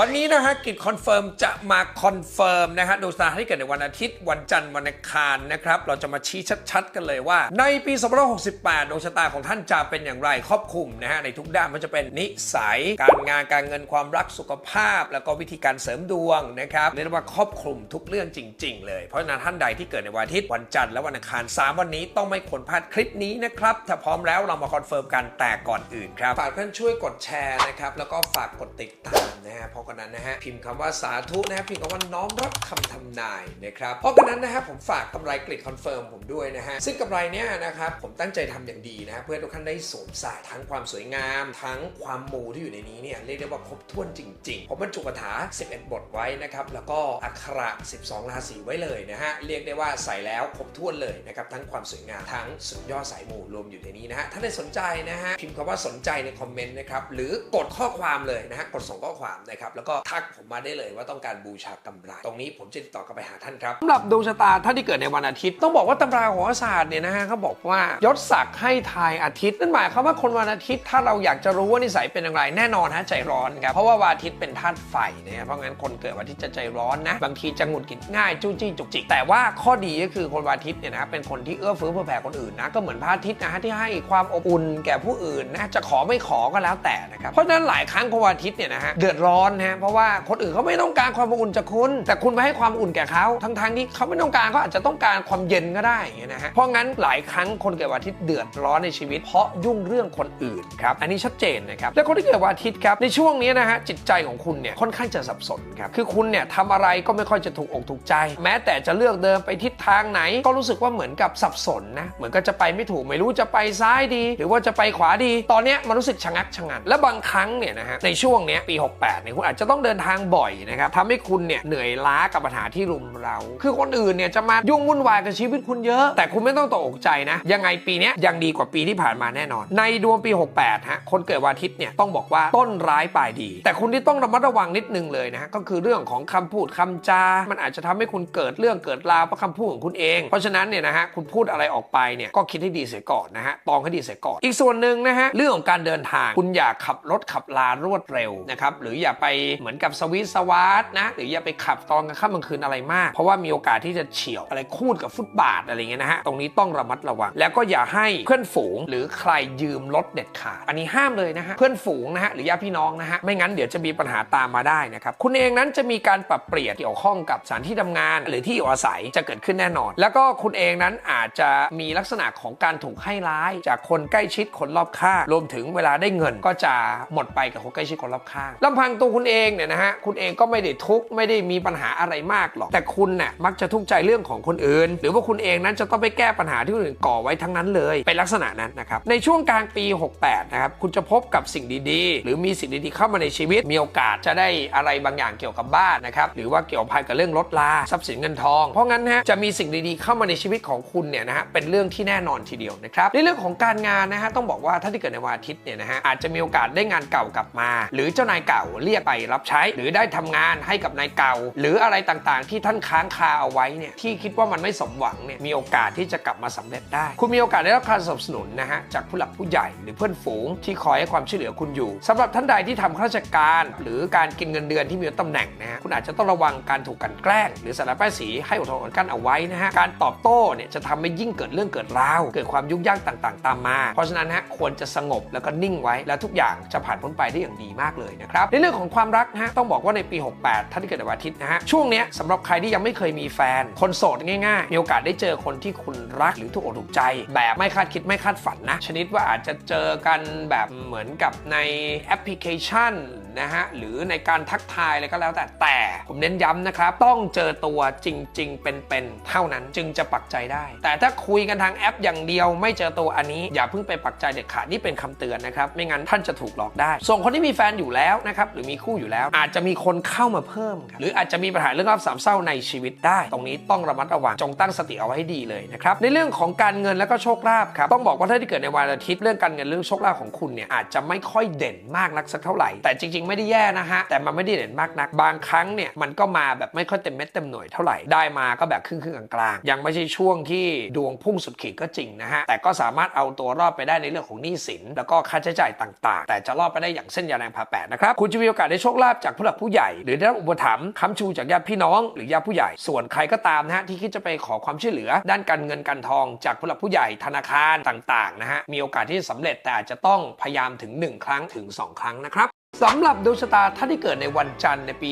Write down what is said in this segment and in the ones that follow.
วันนี้นะฮะกิจคอนเฟิร์มจะมาคอนเฟิร์มนะฮะดวงชะตาที่เกิดในวันอาทิตย์ วันจันทร์วันอังคารนะครับเราจะมาชี้ชัดๆ กันเลยว่า ในปี 2568 ดวงชะตาของท่านจะเป็นอย่างไรครอบคลุมนะฮะในทุกด้านมันจะเป็นนิสัย การงานการเงินความรักสุขภาพ แล้วก็วิธีการเสริมดวงนะครับเรียกว่าครอบคลุมทุกเรื่องจริง ๆ เลยเพราะฉะนั้นท่านใดที่เกิดในวันอาทิตย์วันจันทร์และวันอังคารสามวันนี้ต้องไม่ควรพลาดคลิปนี้นะครับถ้าพร้อมแล้วเรามาคอนเฟิร์มกันแต่ก่อนอื่นครับฝากเพื่อนช่วยกดแชร์นะครับแล้วก็ฝากกดติดตามนะฮะเพราะกันนั้นนะฮะพิมพ์คำว่าสาธุนะฮะพิมพ์คำว่าน้อมรับคำทำนายนะครับเพราะกันนั้นนะฮะผมฝากกำไรกริดคอนเฟิร์มผมด้วยนะฮะซึ่งกำไรเนี้ยนะครับผมตั้งใจทำอย่างดีนะฮะเพื่อทุกท่านได้สวมใส่ทั้งความสวยงาม ทั้งความมูที่อยู่ในนี้เนี่ยเรียกได้ว่าครบถ้วนจริงๆผมบรรจุคาถา 11 บทไว้นะครับแล้วก็อักขระ 12 ราศีไว้เลยนะฮะเรียกได้ว่าใส่แล้วครบถ้วนเลยนะครับทั้งความสวยงามทั้งสุดยอดสายมูรวมอยู่ในนี้นะฮะถ้าได้สนใจนะฮะพิมพ์คำว่าสนใจในคอมเมนต์นะครับหรือกดข้อความเลยนะฮะกดส่งข้อความนะครับแล้วก็ทักผมมาได้เลยว่าต้องการบูชากำไร ตรงนี้ผมจะติดต่อกลับไปหาท่านครับสำหรับดวงชะตาท่านที่เกิดในวันอาทิตย์ต้องบอกว่าตำราโหราศาสตร์เนี่ยนะฮะเขาบอกว่ายศศักดิ์ให้ทายอาทิตย์นั่นหมายความว่าคนวันอาทิตย์ถ้าเราอยากจะรู้ว่านิสัยเป็นอย่างไรแน่นอนฮะใจร้อนครับเพราะว่าวันอาทิตย์เป็นธาตุไฟนะฮะเพราะงั้นคนเกิดวันอาทิตย์จะใจร้อนนะบางทีจะหงุดหงิดง่ายจู้จี้จุกจิกแต่ว่าข้อดีก็คือคนวันอาทิตย์เนี่ยนะเป็นคนที่เอื้อเฟื้อเผื่อแผ่คนอื่นนะก็เหมือนพระอาทิตย์นะฮะที่ให้ความอบอุ่นแก่ผู้อื่นนะจะขอไม่ขอก็แล้วแต่นะครับเพราะฉะนั้นหลายครั้งคนวันอาทิตย์เนี่ยนะฮะเดือดร้อนฮะเพราะว่าคนอื่นเขาไม่ต้องการความอบอุ่นจากคุณ แต่คุณไปให้ความอุ่นแก่เขาทั้งทางๆที่เขาไม่ต้องการเขาอาจจะต้องการความเย็นก็ได้อย่างเงี้ยนะฮะเพราะงั้นหลายครั้งคนเกิดวันอาทิตย์เดือดร้อนในชีวิต เพราะยุ่งเรื่องคนอื่นครับอันนี้ชัดเจนนะครับและคนที่เกิดวันอาทิตย์ครับในช่วงนี้นะฮะจิตใจของคุณเนี่ยค่อนข้างจะสับสนครับคือคุณเนี่ยทำอะไรก็ไม่ค่อยจะถูกอกถูกใจ แม้แต่จะเลือกเดินไปทิศทางไหน ก็รู้สึกว่าเหมือนกับสับสนนะเหมือนก็จะไปไม่ถูกไม่รู้จะไปซ้ายดี หรือว่าจะไปขวาดี ตอนเนี้ยมันรู้สึกชะงักชะงันและบางครั้งเนี่ยนะฮะในช่วงเนี้ยปี 68เนี่ยคุณอาจจะต้องเดินทางบ่อยนะครับทำให้คุณเนี่ยเหนื่อยล้ากับปัญหาที่รุมเรา คือคนอื่นเนี่ยจะมายุ่งวุ่นวายกับชีวิตคุณเยอะ แต่คุณไม่ต้องตกอกใจนะ ยังไงปีนี้ยังดีกว่าปีที่ผ่านมาแน่นอน ในดวงปี 68ฮะคนเกิดวันอาทิตย์เนี่ยต้องบอกว่าต้นร้ายปลายดี แต่คุณที่ต้องระมัดระวังนิดนึงเลยนะก็คือเรื่องของคำพูดคำจา มันอาจจะทำให้คุณเกิดเรื่องเกิดราวเพราะคำพูดของคุณเอง เพราะฉะนั้นเนี่ยนะฮะคุณพูดอะไรออกไปเนี่ยก็คิดให้ดีเสียก่อนนะฮะตองให้ดีเสียก่อน อีกส่วนหนึ่งนะฮะเรื่องของการเดินทางคุณอย่าขับรถขับลารวดเร็วนะครับหรืออย่าไปเหมือนกับสวิสสวาร์ทนะหรืออย่าไปขับตอนกลางค่ำกลางคืนอะไรมาก เพราะว่ามีโอกาสที่จะเฉียวอะไรคูดกับฟุตบาทอะไรเงี้ยนะฮะตรงนี้ต้องระมัดระวัง แล้วก็อย่าให้เพื่อนฝูงหรือใครยืมรถเด็ดขาดอันนี้ห้ามเลยนะฮะเพื่อนฝูงนะฮะหรือญาติพี่น้องนะฮะไม่งั้นเดี๋ยวจะมีปัญหาตามมาได้นะครับคุณเองนั้นจะมีการปรับเปลี่ยนเกี่ยวข้องกับสถานที่ทำงาน หรือที่อยู่อาศัยจะเกิดขึ้นแน่นอน แล้วก็คุณเองนั้นอาจจะมีลักษณะของการถูกให้ร้าย จากคนใกล้ชิดคนรอบข้างรวมถึงเวลาได้เงินก็จะหมดไปกับคนใกล้ชิดคนรอบข้างลำพังตัวคุณเองเนี่ยนะฮะคุณเองก็ไม่ได้ทุกข์ไม่ได้มีปัญหาอะไรมากหรอก แต่คุณน่ะมักจะทุกข์ใจเรื่องของคนอื่น หรือว่าคุณเองนั้นจะต้องไปแก้ปัญหาที่คนอื่นก่อไว้ทั้งนั้นเลยเป็นลักษณะนั้นนะครับในช่วงกลางปี 68 นะครับคุณจะพบกับสิ่งดีๆ หรือมีสิ่งดีๆเข้ามาในชีวิตมีโอกาสจะได้อะไรบางอย่างเกี่ยวกับบ้านนะครับหรือว่าเกี่ยวพันกับเรื่องรถลาทรัพย์สินเงินทอง เพราะงั้นนะฮะจะมีสิ่งดีๆเข้ามาในชีวิตของคุณเนี่ยนะฮะเป็นเรื่องที่แน่นอนทีเดียวนะครับในเรื่องของการงานนะฮะต้องบอกว่าถ้าที่เกิดในวันอาทิตย์เนี่ยนะฮะอาจจะมีโอกาสได้งานเก่ากลับมา หรือเจ้านายเก่าเรียกไปรับใช้ หรือได้ทำงานให้กับนายเก่า หรืออะไรต่างๆ ที่ท่านค้างคาเอาไว้เนี่ยที่คิดว่ามันไม่สมหวังเนี่ยมีโอกาสที่จะกลับมาสำเร็จได้ คุณมีโอกาสได้รับการสนับสนุนนะฮะจากผู้หลักผู้ใหญ่หรือเพื่อนฝูงที่คอยให้ความช่วยเหลือคุณอยู่สำหรับท่านใดที่ทำข้าราชการ หรือการกินเงินเดือนที่มีตำแหน่งนะฮะคุณอาจจะต้องระวังการถูกกันแกล้ง หรือสารป้ายสีให้อดทนอดกั้นเอาไว้นะฮะการตอบโต้เนี่ยจะทำให้ยิ่งเกิดเรื่องเกิดราวเกิดความยุ่งยากต่างๆ ตามมา เพราะฉะนั้นฮะควรจะสงบแล้วก็นิ่งไว้แล้วทุกอย่างจะผ่านพ้นไปได้อย่างดีมากเลยนะครับในเรื่องของความรักนะฮะต้องบอกว่าในปี 68ท่านที่เกิดในวันอาทิตย์นะฮะช่วงเนี้ยสำหรับใครที่ยังไม่เคยมีแฟน คนโสดง่ายๆ มีโอกาสได้เจอคนที่คุณรักหรือถูกอกถูกใจ แบบไม่คาดคิดไม่คาดฝันนะ ชนิดว่าอาจจะเจอกันแบบเหมือนกับในแอปพลิเคชันนะฮะหรือในการทักทายอะไรก็แล้วแต่แต่ผมเน้นย้ำนะครับ ต้องเจอตัวจริง ๆ เป็นๆเท่านั้นจึงจะปักใจได้ แต่ถ้าคุยกันทางแอปอย่างเดียวไม่เจอตัวอันนี้ อย่าเพิ่งไปปักใจเด็ดขาดนี่เป็นคำเตือนนะครับ ไม่งั้นท่านจะถูกหลอกได้ ส่วนคนที่มีแฟนอยู่แล้วนะครับหรือมีคู่อยู่แล้ว อาจจะมีคนเข้ามาเพิ่มครับหรืออาจจะมีปัญหาเรื่องราวสามเศร้าในชีวิตได้ ตรงนี้ต้องระมัดระวังจงตั้งสติเอาไว้ให้ดีเลยนะครับในเรื่องของการเงินและก็โชคลาภครับต้องบอกว่าถ้าที่เกิดในวันอาทิตย์เรื่องการเงินเรื่องโชคลาภของคุณเนี่ยอาจจะไม่ค่อยเด่นมากนักสักเท่าไหร่ แต่จริงๆริง ๆ ไม่ได้แย่นะฮะแต่มันไม่ได้เด่นมากนัก บางครั้งเนี่ยมันก็มาแบบไม่ค่อยเต็มเม็ดเต็มหน่วยเท่าไหร่ได้มาก็แบบครึ่งๆกลางๆยังไม่ใช่ช่วงที่ดวงพุ่งสุดขีดก็จริงนะฮะแต่ก็สามารถเอาตัวรอดไปได้ในเรื่องของหนี้สิน แล้วก็ค่าใช้จ่ายต่าง ๆ แต่จะรอดไปได้อย่างเส้นยาแรงผ่าแปดนะครับคุณจะมีโอกาสได้โชคลาภจากผู้หลักผู้ใหญ่ หรือได้รับอุปถัมภ์ค้ำชูจากญาติพี่น้อง หรือญาติผู้ใหญ่ ส่วนใครก็ตามนะฮะที่คิดจะไปขอความช่วยเหลือ ด้านการเงินการทองจากผู้หลักผู้ใหญ่ธนาคารต่างๆนะฮะมีโอกาสที่จะสำเร็จแต่อาจจะต้องพยายามถึง 1 ครั้งถึง 2 ครั้งนะครับสำหรับดวงชะตาท่านที่เกิดในวันจันทร์ในปี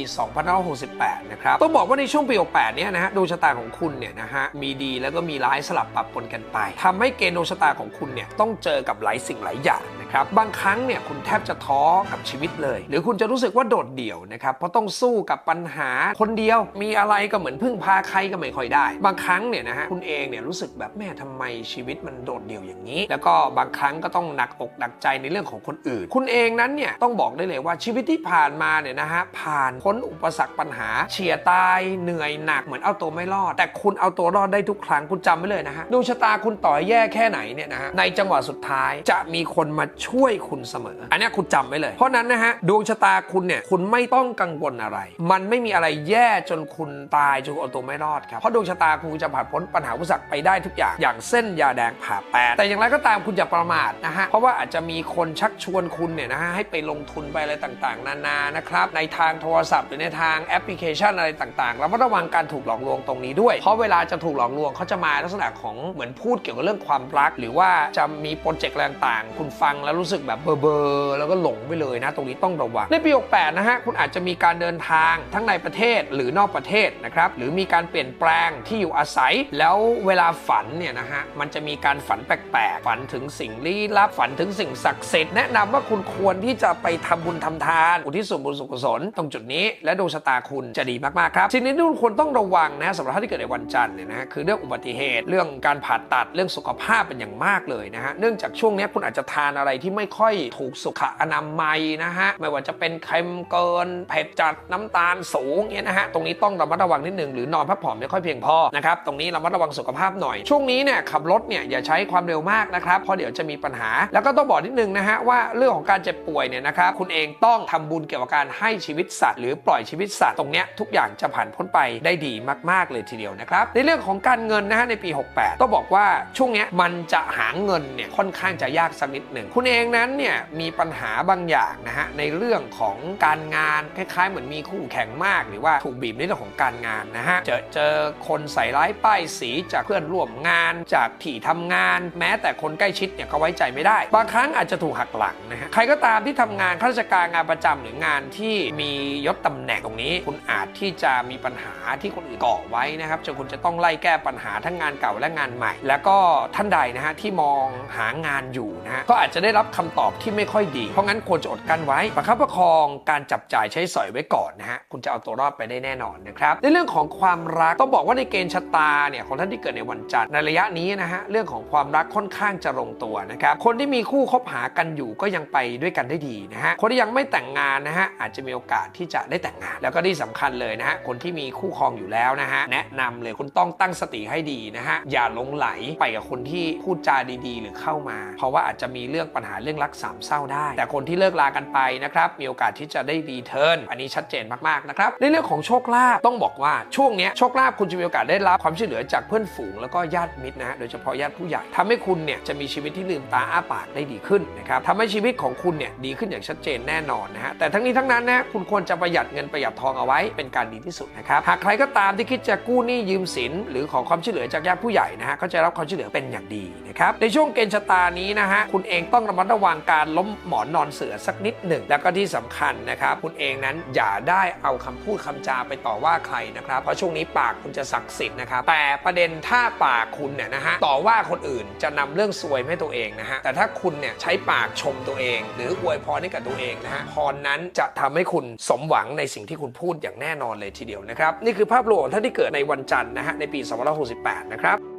2568 นะครับ ต้องบอกว่าในช่วงปี 68 เนี่ยนะฮะดวงชะตาของคุณเนี่ยนะฮะมีดีแล้วก็มีร้ายสลับปรับปนกันไปทำให้เกณฑ์ดวงชะตาของคุณเนี่ยต้องเจอกับหลายสิ่งหลายอย่าง นะครับบางครั้งเนี่ยคุณแทบจะท้อกับชีวิตเลย หรือคุณจะรู้สึกว่าโดดเดี่ยวนะครับเพราะต้องสู้กับปัญหาคนเดียวมีอะไรก็เหมือนพึ่งพาใครก็ไม่ค่อยได้ บางครั้งเนี่ยนะฮะคุณเองเนี่ยรู้สึกแบบแม่ทำไมชีวิตมันโดดเดี่ยวอย่างนี้ แล้วก็บางครั้งก็ต้องหนักอกหนักใจในเรื่องของคนอื่น คุณเองนั้นเนี่ยต้องบอกได้เลยว่าชีวิตที่ผ่านมาเนี่ยนะฮะผ่านพ้นอุปสรรคปัญหา เฉียดตายเหนื่อยหนักเหมือนเอาตัวไม่รอด แต่คุณเอาตัวรอดได้ทุกครั้งคุณจำไว้เลยนะฮะดวงชะตาคุณต่อยแย่แค่ไหนเนี่ยนะฮะในจังหวะสุดท้ายจะมีคนมาช่วยคุณเสมอ อันเนี้ยคุณจำไว้เลย เพราะนั้นนะฮะดวงชะตาคุณเนี่ยคุณไม่ต้องกังวลอะไร มันไม่มีอะไรแย่จนคุณตายจนคุณเอาตัวไม่รอดครับ เพราะดวงชะตาคุณจะผ่านพ้นปัญหาอุปสรรคไปได้ทุกอย่าง อย่างเส้นยาแดงผ่าแปดแต่อย่างไรก็ตามคุณอย่าประมาทนะฮะ เพราะว่าอาจจะมีคนชักชวนคุณเนี่ยนะฮะให้ไปลงทุนไปอะไรต่างๆ นานานะครับ ในทางโทรศัพท์หรือในทางแอปพลิเคชันอะไรต่างๆระมัดระวังการถูกหลอกลวงตรงนี้ด้วย เพราะเวลาจะถูกหลอกลวงเขาจะมาลักษณะของเหมือนพูดเกี่ยวกับเรื่องความรัก หรือว่าจะมีโปรเจกต์อะไรต่างๆ คุณฟังแล้วรู้สึกแบบเบอร์เบอแล้วก็หลงไปเลยนะ ตรงนี้ต้องระวังในปี68นะฮะคุณอาจจะมีการเดินทางทั้งในประเทศหรือนอกประเทศนะครับหรือมีการเปลี่ยนแปลงที่อยู่อาศัย แล้วเวลาฝันเนี่ยนะฮะมันจะมีการฝันแปลกๆฝันถึงสิ่งลี้ลับฝันถึงสิ่งศักดิ์สิทธิ์แนะนำว่าคุณควรที่จะไปทำบุญทำทาน อุทิศส่วนบุญส่วนกุศลตรงจุดนี้และดวงชะตาคุณจะดีมากๆครับสิ่งนี้ที่คุณควรต้องระวังนะสำหรับท่านที่เกิดในวันจันทร์เนี่ยนะฮะคือเรื่องอุบัติเหตุเรื่องการผ่าตัดเรื่องสุขภาพเป็นอย่างมากเลยนะฮะเนื่องจากช่วงนี้คุณอาจจะทานอะไรที่ไม่ค่อยถูกสุขอนามัยนะฮะ ไม่ว่าจะเป็นเค็มเกินเผ็ดจัดน้ำตาลสูงเนี่ยนะฮะ ตรงนี้ต้องระมัดระวังนิดหนึ่งหรือนอนพักผ่อนไม่ค่อยเพียงพอนะครับ ตรงนี้ระมัดระวังสุขภาพหน่อย ช่วงนี้เนี่ยขับรถเนี่ยอย่าใช้ความเร็วมากนะครับ เพราะเดี๋ยวจะมีปัญหา แล้วก็ต้องบอกนิดนึงนะฮะว่าเรื่องของการเจ็บป่วยเนี่ยนะครับ คุณเองต้องทำบุญเกี่ยวกับการให้ชีวิตสัตว์หรือปล่อยชีวิตสัตว์ตรงเนี้ยทุกอย่างจะผ่านพ้นไปได้ดีมาก ๆ เลยทีเดียวนะครับ ในเรื่องของการเงินนะฮะในปี 68 ต้องบอกว่าช่วงเนี้ยมันจะหาเงินเนี่ยค่อนข้างจะยากสักนิดหนึ่งคุณเองนั้นเนี่ยมีปัญหาบางอย่างนะฮะในเรื่องของการงานคล้ายๆ เหมือนมีคู่แข่งมาก หรือว่าถูกบีบในเรื่องของการงานนะฮะเจอเจอคนใส่ร้ายป้ายสีจากเพื่อนร่วมงานจากที่ทำงาน แม้แต่คนใกล้ชิดเนี่ยก็ไว้ใจไม่ได้ บางครั้งอาจจะถูกหักหลังนะฮะใครก็ตามที่ทำงานข้าราชการงานประจำหรืองานที่มียศตำแหน่งตรงนี้ คุณอาจที่จะมีปัญหาที่คนอื่นก่อไว้นะครับจนคุณจะต้องไล่แก้ปัญหาทั้งงานเก่าและงานใหม่ แล้วก็ท่านใดนะฮะที่มองหางานอยู่นะฮะก็อาจจะได้รับคำตอบที่ไม่ค่อยดี เพราะงั้นควรจะอดกั้นไว้ประคับประคองการจับจ่ายใช้สอยไว้ก่อนนะฮะคุณจะเอาตัวรอดไปได้แน่นอนนะครับในเรื่องของความรักต้องบอกว่าในเกณฑ์ชะตาเนี่ยของท่านที่เกิดในวันจันทร์ในระยะนี้นะฮะเรื่องของความรักค่อนข้างจะลงตัวนะครับคนที่มีคู่คบหากันอยู่ก็ยังไปด้วยกันได้ดีนะฮะคนที่ยังไม่แต่งงานนะฮะอาจจะมีโอกาสที่จะได้แต่งงาน แล้วก็ที่สำคัญเลยนะฮะคนที่มีคู่ครองอยู่แล้วนะฮะแนะนำเลยคุณต้องตั้งสติให้ดีนะฮะอย่าหลงไหลไปกับคนที่พูดจาดีๆ หรือเข้ามา เพราะว่าอาจจะมีเรื่องปัญหาเรื่องรักสามเศร้าได้ แต่คนที่เลิกลากันไปนะครับมีโอกาสที่จะได้รีเทิร์นอันนี้ชัดเจนมากๆนะครับในเรื่องของโชคลาภต้องบอกว่าช่วงนี้โชคลาภคุณจะมีโอกาสได้รับความช่วยเหลือจากเพื่อนฝูงแล้วก็ญาติมิตรนะฮะโดยเฉพาะญาติผู้ใหญ่ทำให้คุณเนี่ยจะมีชีวิตที่ลืมตาอ้าปากได้ดีขึ้นนะครับทำให้ชีวิตของคุณเนี่ยดีขึ้นอย่างชัดเจนแน่นอนนะฮะแต่ทั้งนี้ทั้งนั้นนะคุณควรจะประหยัดเงินประหยัดทองเอาไว้เป็นการดีที่สุดนะครับหากใครก็ตามที่คิดจะกู้หนี้ยืมสิน หรือขอความช่วยเหลือจากญาติผู้ใหญ่นะฮะก็จะรับความช่วยเหลือเป็นอย่างดีนะครับในช่วงเกณฑ์ชะตานี้นะฮะคุณเองต้องระมัดระวังการล้มหมอนนอนเสือสักนิดหนึ่ง แล้วก็ที่สำคัญนะครับ คุณเองนั้นอย่าได้เอาคำพูดคำจาไปต่อว่าใครนะครับ เพราะช่วงนี้ปากคุณจะศักดิ์สิทธิ์นะครับ แต่ประเด็นถ้าปากคุณเนี่ยนะฮะต่อว่าคนอื่นจะนำเรื่องซวยให้ตัวเองนะฮะแต่ถ้าคุณเนี่ยใช้ปากชมตัวเอง หรืออวยพรให้กับตัวเองนะฮะพรนั้นจะทำให้คุณสมหวังในสิ่งที่คุณพูดอย่างแน่นอนเลยทีเดียวนะครับนี่คือภาพรวมของท่านที่เกิดในวันจันทร์นะฮะในปี2568นะครับ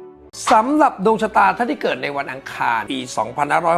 สำหรับดวงชะตาท่านที่เกิดในวันอังคารปี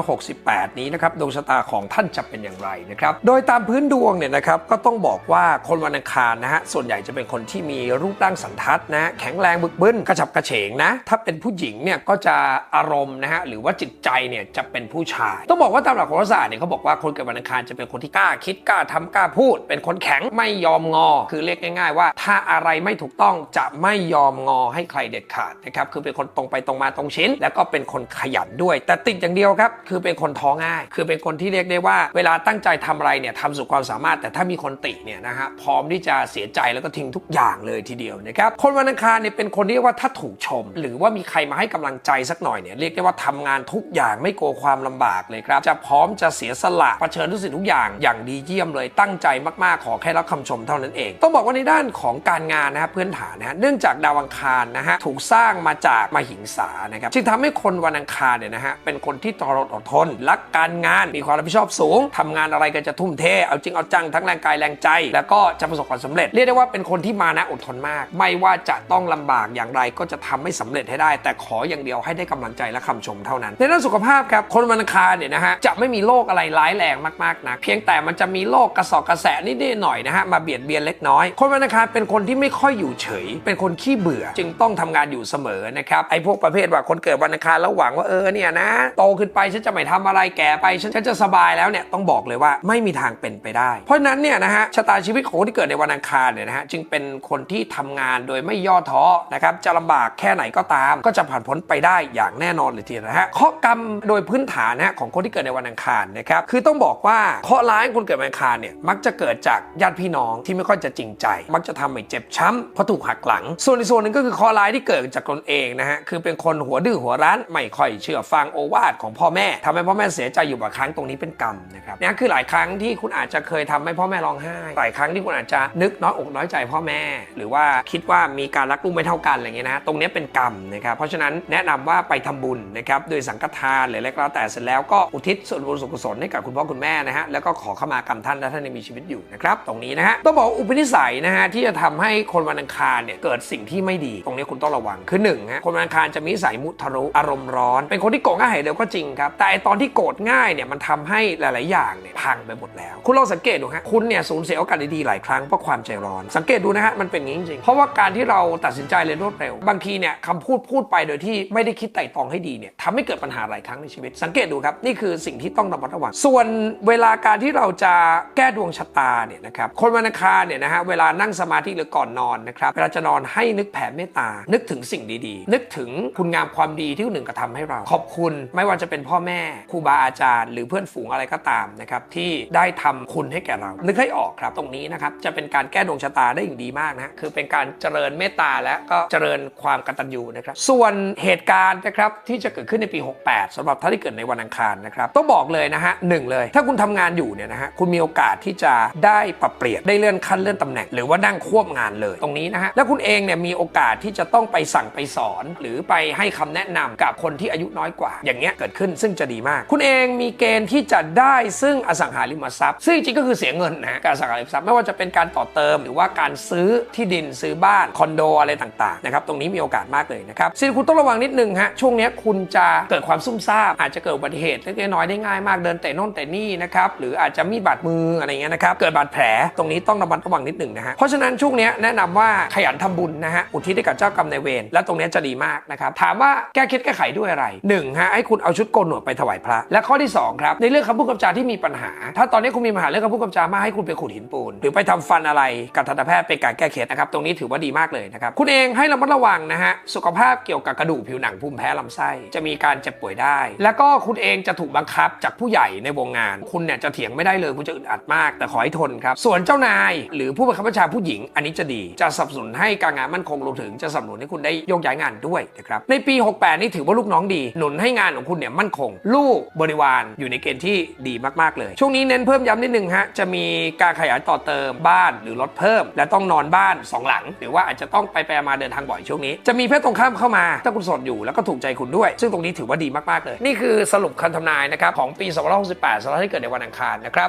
2568 นี้นะครับดวงชะตาของท่านจะเป็นอย่างไรนะครับ โดยตามพื้นดวงเนี่ยนะครับก็ต้องบอกว่าคนวันอังคารนะฮะส่วนใหญ่จะเป็นคนที่มีรูปร่างสันทัดนะแข็งแรงบึกบึนกระฉับกระเฉงนะถ้าเป็นผู้หญิงเนี่ยก็จะอารมณ์นะฮะหรือว่าจิตใจเนี่ยจะเป็นผู้ชาย ต้องบอกว่าตามหลักโหราศาสตร์เนี่ยเขาบอกว่าคนเกิดวันอังคารจะเป็นคนที่กล้าคิดกล้าทำกล้าพูด เป็นคนแข็งไม่ยอมงอ คือเรียกง่าย ๆ ว่า ถ้าอะไรไม่ถูกต้องจะไม่ยอมงอให้ใครเด็ดขาดนะครับคือเป็นคนตรงไปตรงมาตรงชิ้น แล้วก็เป็นคนขยันด้วย แต่ติดอย่างเดียวครับ คือเป็นคนท้อง่าย คือเป็นคนที่เรียกได้ว่า เวลาตั้งใจทำอะไรเนี่ยทำสุดความสามารถ แต่ถ้ามีคนติเนี่ยนะฮะพร้อมที่จะเสียใจแล้วก็ทิ้งทุกอย่างเลยทีเดียวนะครับคนวันอังคารเนี่ยเป็นคนที่เรียกว่าถ้าถูกชม หรือว่ามีใครมาให้กำลังใจสักหน่อยเนี่ยเรียกได้ว่าทำงานทุกอย่างไม่กลัวความลำบากเลยครับจะพร้อมจะเสียสละะเผชิญทุกสิ่งทุกอย่างอย่างดีเยี่ยมเลยตั้งใจมากๆขอแค่รับคำชมเท่านั้นเอง ต้องบอกว่าในด้านของการงานนะฮะพื้นฐานนะฮะเนื่องจากดาวอังคารนะฮะถูกสร้างมาจากมหิงสานะครับจึงทำให้คนวันอังคารเนี่ยนะฮะเป็นคนที่ตรอดอดทน รักการงานมีความรับผิดชอบสูงทำงานอะไรก็จะทุ่มเท เอาจริงเอาจังทั้งแรงกายแรงใจ แล้วก็จะประสบความสำเร็จ เรียกได้ว่าเป็นคนที่มานะอดทนมาก ไม่ว่าจะต้องลำบากอย่างไรก็จะทำให้สำเร็จให้ได้ แต่ขออย่างเดียวให้ได้กำลังใจและคำชมเท่านั้น ในด้านสุขภาพครับคนวันอังคารเนี่ยนะฮะจะไม่มีโรคอะไรร้ายแรงมากๆนะเพียงแต่มันจะมีโรคกระสอบกระแสนิดๆหน่อยนะฮะมาเบียดเบียนเล็กน้อย คนวันอังคารเป็นคนที่ไม่ค่อยอยู่เฉย เป็นคนขี้เบื่อ จึงต้องทำงานอยู่เสมอนะครับไอพวกประเภทว่าคนเกิดวันอังคารแล้วหวังว่าเออเนี่ยนะ โตขึ้นไปฉันจะไม่ทำอะไรแก่ไปฉันฉันจะสบายแล้วเนี่ยต้องบอกเลยว่าไม่มีทางเป็นไปได้ เพราะนั้นเนี่ยนะฮะชะตาชีวิตของคนที่เกิดในวันอังคารเนี่ยนะฮะจึงเป็นคนที่ทำงานโดยไม่ย่อท้อนะครับจะลำบากแค่ไหนก็ตาม ก็จะผ่านพ้นไปได้อย่างแน่นอนเลยทีเดียวนะฮะเคาะกรรมโดยพื้นฐานนะของคนที่เกิดในวันอังคารนะครับคือต้องบอกว่าเคาะร้ายของคนเกิดวันอังคารเนี่ยมักจะเกิดจากญาติพี่น้องที่ไม่ค่อยจะจริงใจ มักจะทำให้เจ็บช้ำเพราะถูกหักหลัง ส่วนอีกส่วนหนึ่งก็คือเคาะร้ายที่เกิดจากตนเองนะฮะคือเป็นคนหัวดื้อหัวรั้นไม่ค่อยเชื่อฟังโอวาทของพ่อแม่ทำให้พ่อแม่เสียใจอยู่บ่อยครั้งตรงนี้เป็นกรรมนะครับเนี่ยคือหลายครั้งที่คุณอาจจะเคยทำให้พ่อแม่ร้องไห้หลายครั้งที่คุณอาจจะนึกน้อยอกน้อยใจพ่อแม่ หรือว่าคิดว่ามีการรักลูกไม่เท่ากันอะไรเงี้ยนะตรงนี้เป็นกรรมนะครับเพราะฉะนั้นแนะนำว่าไปทำบุญนะครับโดยสังฆทานหรืออะไรก็แล้วแต่เสร็จแล้วก็อุทิศส่วนบุญส่วนกุศลให้กับคุณพ่อคุณแม่นะฮะแล้วก็ขอขมากรรมท่านถ้าท่านยังมีชีวิตอยู่นะครับตรงนี้นะฮะต้องบอกอุปนิสัยนะฮะที่จะทำให้คนวันอังคารเนี่ยเกิดสิ่งที่ไม่ดี ตรงนี้คุณต้องระวังคือหนึ่งฮะคนวันอังคารจะมีสัยมุทะรุอารมณ์ร้อน เป็นคนที่โกรธง่ายเร็วก็จริงครับ แต่ไอตอนที่โกรธง่ายเนี่ยมันทำให้หลาย ๆ อย่างเนี่ยพังไปหมดแล้ว คุณลองสังเกตดูฮะคุณเนี่ยสูญเสียโอกาสดี ๆ หลายครั้งเพราะความใจร้อน สังเกตดูนะฮะมันเป็นอย่างนี้จริง เพราะว่าการที่เราตัดสินใจเลยรวดเร็ว บางทีเนี่ยคำพูดพูดไปโดยที่ไม่ได้คิดไต่ตองให้ดีเนี่ยทำให้เกิดปัญหาหลายครั้งในชีวิต สังเกตดูครับนี่คือสิ่งที่ต้องระมัดระวัง ส่วนเวลาการที่เราจะแก้ดวงชะตาเนี่ยนะครับคนวันอังคารเนี่ยนะฮะเวลานั่งสมาธิหรือก่อนนอนนะครับเวลาจะนอนให้นึกแผ่เมตตานึกถึงสิ่งดี ๆ นึกถึงคุณงามความดีที่คนหนึ่งกระทำให้เรา ขอบคุณไม่ว่าจะเป็นพ่อแม่ครูบาอาจารย์ หรือเพื่อนฝูงอะไรก็ตามนะครับที่ได้ทำคุณให้แก่เรานึกให้ออกครับตรงนี้นะครับจะเป็นการแก้ดวงชะตาได้อย่างดีมากนะฮะคือเป็นการเจริญเมตตาและก็เจริญความกตัญญูนะครับ ส่วนเหตุการณ์นะครับที่จะเกิดขึ้นในปี 68สำหรับท่านที่เกิดในวันอังคารนะครับต้องบอกเลยนะฮะหนึ่งเลย ถ้าคุณทำงานอยู่เนี่ยนะฮะคุณมีโอกาสที่จะได้ปรับเปลี่ยนได้เลื่อนขั้นเลื่อนตำแหน่ง หรือว่านั่งควบงานเลยตรงนี้นะฮะแล้วคุณเองเนี่ยมีโอกาสที่จะต้องไปสั่งไปสอน หรือไปให้คำแนะนำกับคนที่อายุน้อยกว่า อย่างเงี้ยเกิดขึ้นซึ่งจะดีมาก คุณเองมีเกณฑ์ที่จะได้ซึ่งอสังหาริมทรัพย์ ซึ่งจริงก็คือเสียเงินนะกับอสังหาริมทรัพย์ไม่ว่าจะเป็นการต่อเติม หรือว่าการซื้อที่ดินซื้อบ้านคอนโดอะไรต่างๆนะครับตรงนี้มีโอกาสมากเลยนะครับสิ่งคุณต้องระวังนิดนึงฮะช่วงนี้คุณจะเกิดความซุ่มซ่ามอาจจะเกิดอุบัติเหตุเล็กๆน้อยๆได้ง่ายมากเดินเตะน่นเตะนี่นะครับหรืออาจจะมีบาดมืออะไรเงี้ยนะครับเกิดบาดแผลตรงนี้ต้องระมัดระวังนิดหนึ่งนะฮะเพราะฉะนั้นช่วงนี้แนะนำว่าขยันทำบุญนะฮะอุทิศให้กับเจ้ากรรมนายเวรและตรงนี้จะดีมากนะครับถามว่าแก้เคล็ดแก้ไขด้วยอะไรหนึ่งฮะให้คุณเอาชุดโกนหนวดไปถวายพระ และข้อที่สองครับในเรื่องคำพูดคำจาที่มีปัญหา ถ้าตอนนี้คุณมีปัญหาเรื่องคำพูดคำจามากให้คุณไปขูดหินปูน หรือไปทำฟันอะไรกับทันตแพทย์เป็นการแก้เคล็ดนะครับตรงนี้ถือว่าดีมากเลยนะครับคุณเองให้ระมัดระวังนะฮะสุขภาพเกี่ยวกับกระดูกผิวหนังภูมิแพ้ลำไส้จะมีการเจ็บป่วยได้ แล้วก็คุณเองจะถูกบังคับจากผู้ใหญ่ในวงงาน คุณเนี่ยจะเถียงไม่ได้เลยคุณจะอึดอัดมาก แต่ขอให้ทนครับส่วนเจ้านายหรือผู้บังคับบัญชาผู้หญิง อันนี้จะดีจะสนับสนุนให้การงานมั่นคงรวมถึงจะสนับสนุนให้คุณได้โยกย้ายงานด้วยนะครับ ในปี 68 นี่ถือว่าลูกน้องดี หนุนให้งานของคุณเนี่ยมั่นคง ลูกบริวารอยู่ในเกณฑ์ที่ดีมากๆเลย ช่วงนี้เน้นเพิ่มย้ำนิดนึงฮะ จะมีการขยายต่อเติมบ้านหรือรถเพิ่ม และต้องนอนบ้านสองหลัง หรือว่าอาจจะต้องไปไปมาเดินทางบ่อยช่วงนี้ จะมีเพศตรงข้ามเข้ามา ถ้าคุณสดอยู่แล้วก็ถูกใจคุณด้วย ซึ่งตรงนี้ถือว่าดีมากๆเลย นี่คือสรุปคำทำนายนะครับของปี2568สำหรับที่เกิดในวันอังคารนะครับ